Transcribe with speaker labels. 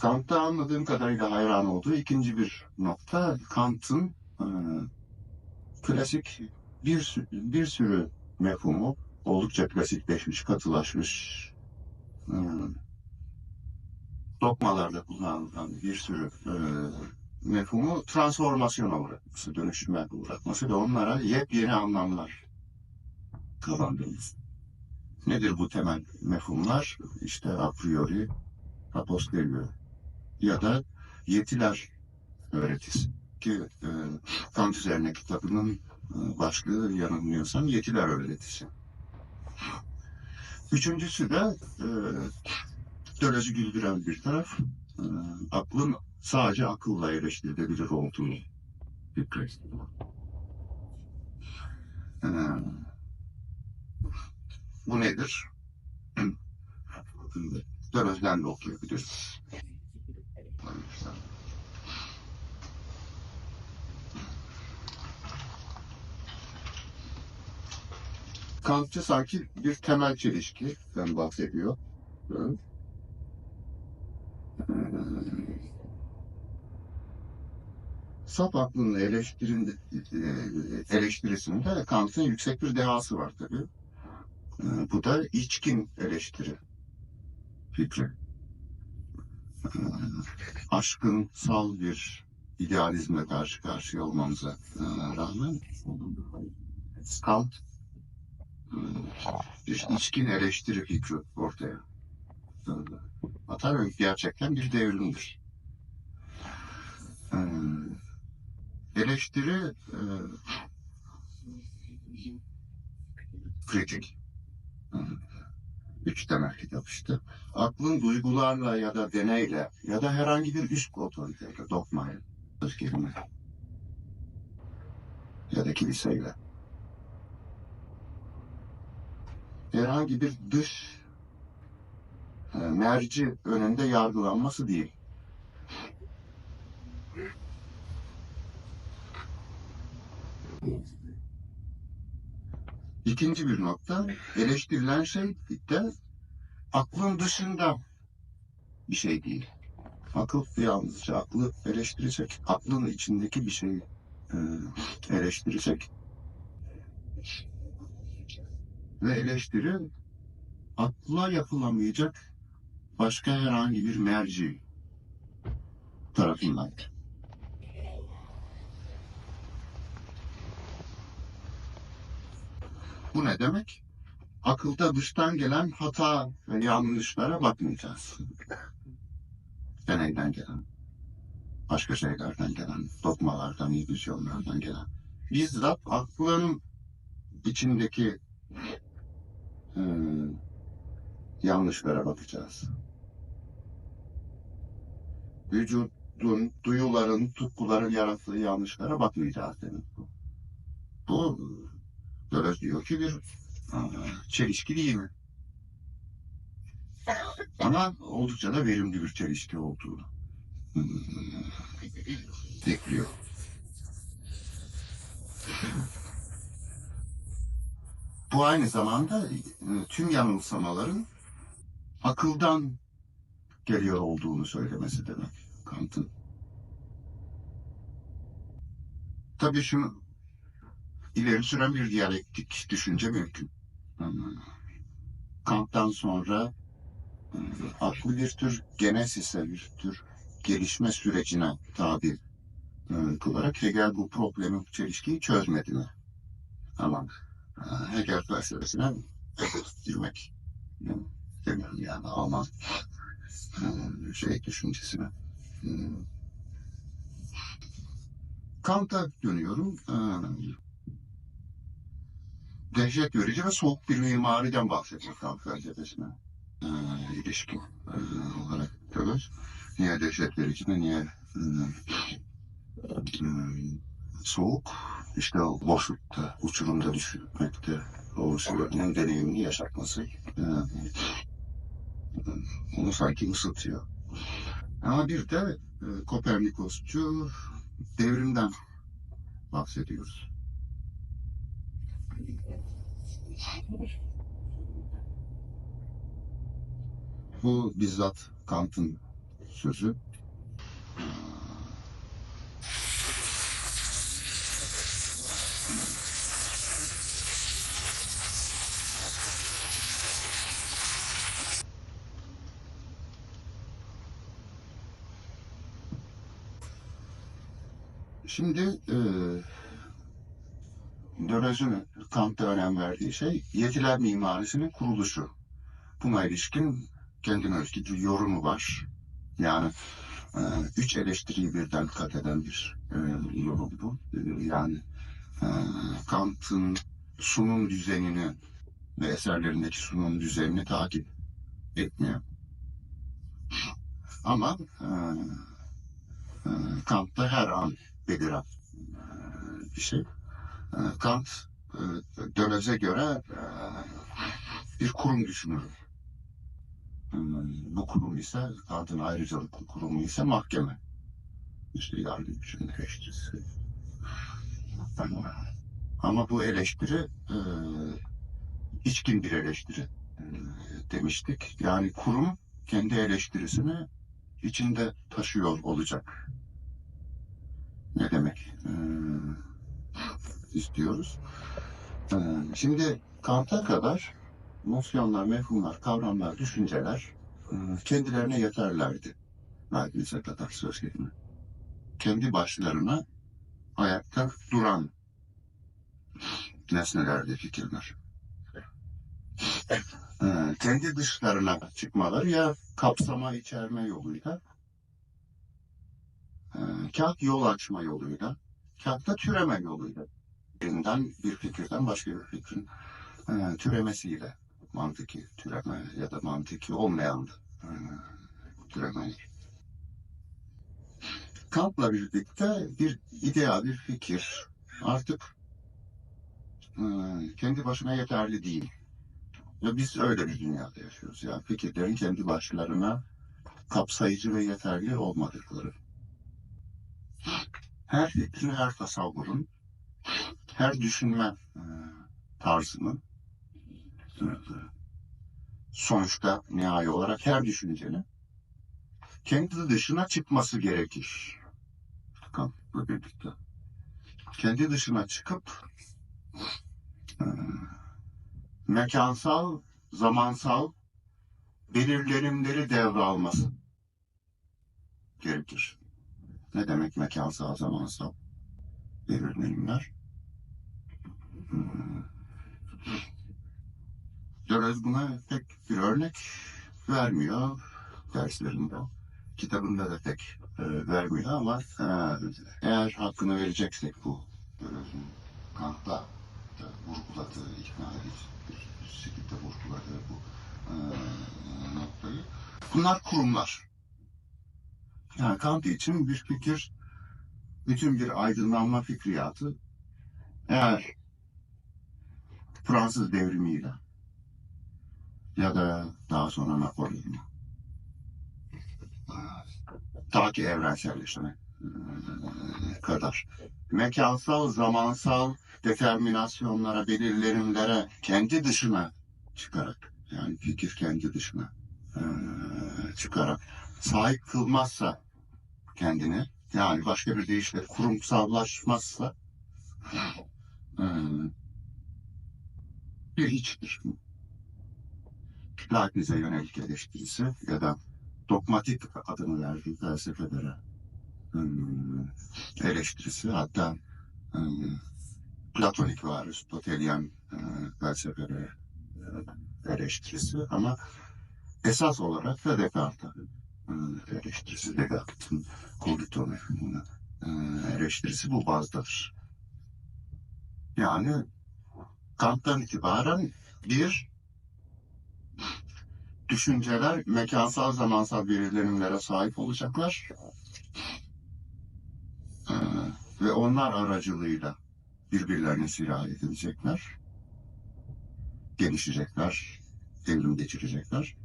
Speaker 1: Kant'ta anladığım kadarıyla hayran olduğu ikinci bir nokta Kant'ın e, klasik bir, bir sürü mefhumu oldukça klasikleşmiş, katılaşmış e, dogmalarda kullanılan bir sürü e, mefhumu transformasyona uğratması, dönüşüme uğratması ve onlara yepyeni anlamlar kazandırması. Nedir bu temel mefhumlar? İşte a priori, a posteriori ya da yetiler öğretisi ki e, Kant üzerine kitabının e, başlığı yanılmıyorsam yetiler öğretisi. Üçüncüsü de e, teoloji güldüren bir taraf e, aklın sadece akılla eleştirilebilir olduğu fikri. E, bu nedir? Dönözden de okuyabiliriz. Kantçı sanki bir temel çelişkiden bahsediyor. Evet. Saf aklının eleştirinde, e, eleştirisinde Kant'ın yüksek bir dehası var tabii. E, Bu da içkin eleştiri fikri. E, Aşkın sal bir idealizmle karşı karşıya olmamıza e, rağmen Kant içkin eleştiri fikri ortaya ve gerçekten bir devrimdir. Ee, eleştiri e, kritik. Üç temel kitap işte. Aklın duygularla ya da deneyle ya da herhangi bir üst otoriteyle, dogmayla, söz kelime ya da kiliseyle herhangi bir dış e, merci önünde yargılanması değil. İkinci bir nokta, eleştirilen şey de aklın dışında bir şey değil. Akıl yalnızca aklı eleştirecek, aklın içindeki bir şeyi e, eleştirecek. Ve eleştiri akla yapılamayacak başka herhangi bir merci tarafından. Bu ne demek? Akılda dıştan gelen hata ve yanlışlara bakmayacağız. Deneyden gelen, başka şeylerden gelen, dogmalardan, illüzyonlardan gelen. Bizzat aklın içindeki e, yanlışlara bakacağız. Vücudun, duyuların, tutkuların yarattığı yanlışlara bakmayacağız demek bu. Bu Deleuze diyor ki bir çelişki değil mi? Ama oldukça da verimli bir çelişki olduğunu hmm, ekliyor. Bu aynı zamanda e, tüm yanılsamaların akıldan geliyor olduğunu söylemesi demek Kant'ın. Tabii şunu ileri süren bir diyalektik düşünce mümkün. Kant'tan sonra e, aklı bir tür genesise, bir tür gelişme sürecine tabi e, kılarak Hegel bu problemin çelişkiyi çözmedi mi? Ama e, Hegel felsefesine girmek demiyorum yani Alman e, şey düşüncesine. E, Kant'a dönüyorum. Dehşet verici ve soğuk bir mimariden bahsediyor Kant felsefesine ilişkin olarak Deleuze. Niye dehşet verici ve niye soğuk? İşte o boşlukta, uçurumda düşmekte, o sürekli deneyimini yaşatması e, onu sanki ısıtıyor. Ama bir de e, Kopernikosçu devrimden bahsediyoruz. Bu bizzat Kant'ın sözü. Şimdi e, Döloz'un Kant'ta önem verdiği şey yetiler mimarisinin kuruluşu. Buna ilişkin kendine özgü bir yorumu var. Yani e, üç eleştiriyi birden kat eden bir e, yorum bu. Yani e, Kant'ın sunum düzenini ve eserlerindeki sunum düzenini takip etmiyor. Ama e, e, Kant'ta her an beliren e, bir şey. E, Kant e, Döloz'e göre bir kurum düşünür. Bu kurum ise Kant'ın ayrıcalıklı kurumu ise mahkeme. İşte yargıcın eleştirisi. Ama bu eleştiri içkin bir eleştiri demiştik. Yani kurum kendi eleştirisini içinde taşıyor olacak. Ne demek e, istiyoruz? E, şimdi Kant'a kadar nosyonlar, mefhumlar, kavramlar, düşünceler e, kendilerine yeterlerdi. Leibniz'e kadar söz gelimi. Kendi başlarına ayakta duran nesnelerdi fikirler. E, kendi dışlarına çıkmaları ya kapsama içerme yoluyla kağıt yol açma yoluyla kağıt da türeme yoluyla birinden bir fikirden başka bir fikrin e, türemesiyle mantıki türeme ya da mantıki olmayan e, türeme. Kant'la birlikte bir idea, bir fikir artık e, kendi başına yeterli değil. Ve biz öyle bir dünyada yaşıyoruz. Yani fikirlerin kendi başlarına kapsayıcı ve yeterli olmadıkları. Her fikrin, her tasavvurun, her düşünme e, tarzının sonuçta nihai olarak her düşüncenin kendi dışına çıkması gerekir. Kant'la birlikte. Kendi dışına çıkıp e, mekansal, zamansal belirlenimleri devralması gerekir. Ne demek mekansal, zamansal belirlenimler? Hmm. Deleuze buna pek bir örnek vermiyor derslerinde. Kitabında da pek e, vermiyor ama e, eğer hakkını vereceksek bu Deleuze'ün Kant'ta da vurguladığı, ikna edici bir şekilde vurguladığı bu e, noktayı. Bunlar kurumlar. Yani Kant için bir fikir, bütün bir aydınlanma fikriyatı eğer Fransız devrimiyle ya da daha sonra Napolyon'la ta ki evrenselleşme kadar. Mekansal, zamansal determinasyonlara, belirlenimlere kendi dışına çıkarak yani fikir kendi dışına çıkarak sahip kılmazsa kendini yani başka bir deyişle kurumsallaşmazsa e, bir hiçtir. Leibniz'e yönelik eleştirisi ya da dogmatik adını verdiği felsefelere hmm, eleştirisi hatta hmm, platonik ve aristotelyan e, felsefelere e, eleştirisi ama esas olarak da Descartes'e e, eleştirisi Descartes'in kogito mefhumuna e, eleştirisi bu bazdadır. Yani Kant'tan itibaren bir düşünceler mekansal zamansal belirlenimlere sahip olacaklar. Ee, ve onlar aracılığıyla birbirlerine sirayet edecekler. Gelişecekler, evrim geçirecekler.